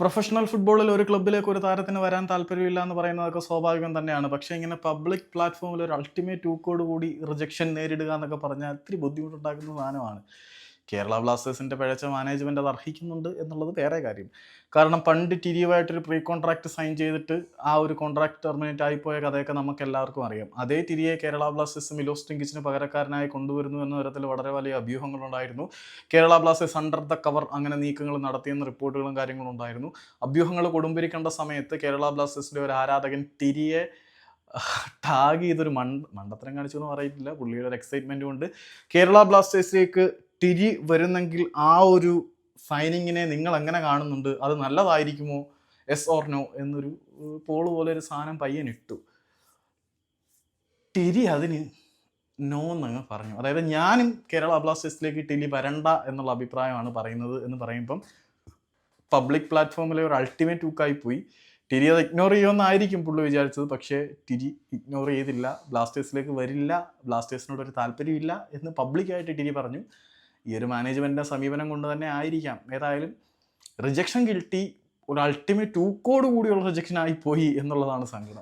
Professional ഫുട്ബോളിൽ ഒരു ക്ലബിലേക്ക് ഒരു താരത്തിന് വരാൻ താല്പര്യമില്ല എന്ന് പറയുന്നതൊക്കെ സ്വാഭാവികം തന്നെയാണ്. പക്ഷേ ഇങ്ങനെ പബ്ലിക് പ്ലാറ്റ്ഫോമിൽ ഒരു അൾട്ടിമേറ്റ് ടൂക്കോട് കൂടി റിജക്ഷൻ നേരിടുക എന്നൊക്കെ പറഞ്ഞാൽ ഇത്തിരി ബുദ്ധിമുട്ടുണ്ടാക്കുന്ന സാധനമാണ്. കേരള ബ്ലാസ്റ്റേഴ്സിന്റെ പിഴച്ച മാനേജ്മെന്റ് അത് അർഹിക്കുന്നുണ്ട് എന്നുള്ളത് വേറെ കാര്യം. കാരണം പണ്ട് ടിരിയുമായിട്ടൊരു പ്രീ കോൺട്രാക്ട് സൈൻ ചെയ്തിട്ട് ആ ഒരു കോൺട്രാക്ട് ടെർമിനേറ്റ് ആയിപ്പോയ കഥയൊക്കെ നമുക്ക് എല്ലാവർക്കും അറിയാം. അതേ ടിരിയെ കേരള ബ്ലാസ്റ്റേഴ്സ് മിലോസ് ടിങ്കിച്ചിന് പകരക്കാരനായി കൊണ്ടുവരുന്നു എന്ന തരത്തിൽ വളരെ വലിയ അഭ്യൂഹങ്ങളുണ്ടായിരുന്നു. Kerala Blasters under the cover അങ്ങനെ നീക്കങ്ങൾ നടത്തിയെന്ന റിപ്പോർട്ടുകളും കാര്യങ്ങളും ഉണ്ടായിരുന്നു. അഭ്യൂഹങ്ങൾ കൊടുമ്പിരിക്കേണ്ട സമയത്ത് കേരള ബ്ലാസ്റ്റേഴ്സിന്റെ ഒരു ആരാധകൻ തിരിയെ ടാഗ് ചെയ്തൊരു മണ്ട മണ്ടത്തരം കാണിച്ചു എന്ന് പറയിട്ടില്ല പുള്ളിയുടെ ഒരു എക്സൈറ്റ്മെന്റ് കൊണ്ട് കേരള ബ്ലാസ്റ്റേഴ്സിലേക്ക് തിരി വരുന്നെങ്കിൽ ആ ഒരു സൈനിങ്ങിനെ നിങ്ങൾ എങ്ങനെ കാണുന്നുണ്ട്? അത് നല്ലതായിരിക്കുമോ? എസ് ഓർ നോ എന്നൊരു പോൾ പോലെ ഒരു സാധനം പയ്യൻ ഇട്ടു. ടിരി അതിന് നോ എന്നങ്ങ് പറഞ്ഞു. അതായത് ഞാനും കേരള ബ്ലാസ്റ്റേഴ്സിലേക്ക് ടിലി വരണ്ട എന്നുള്ള അഭിപ്രായമാണ് പറയുന്നത് എന്ന് പറയുമ്പം പബ്ലിക് പ്ലാറ്റ്ഫോമിലെ ഒരു അൾട്ടിമേറ്റ് ബുക്കായി പോയി. ടിരി അത് ഇഗ്നോർ ചെയ്യുമെന്നായിരിക്കും പുള്ളി വിചാരിച്ചത്. പക്ഷേ ടിരി ഇഗ്നോർ ചെയ്തില്ല. ബ്ലാസ്റ്റേഴ്സിലേക്ക് വരില്ല. ബ്ലാസ്റ്റേഴ്സിനോട് ഒരു താല്പര്യമില്ല എന്ന് പബ്ലിക്കായിട്ട് ടിരി പറഞ്ഞു. ഈ ഒരു മാനേജ്മെന്റിന്റെ സമീപനം കൊണ്ട് തന്നെ ആയിരിക്കാം. ഏതായാലും റിജക്ഷൻ കിട്ടി ഒരു അൾട്ടിമേറ്റ് ടൂക്കോട് കൂടിയുള്ള റിജക്ഷൻ ആയിപ്പോയി പോയി എന്നുള്ളതാണ് സങ്കടം.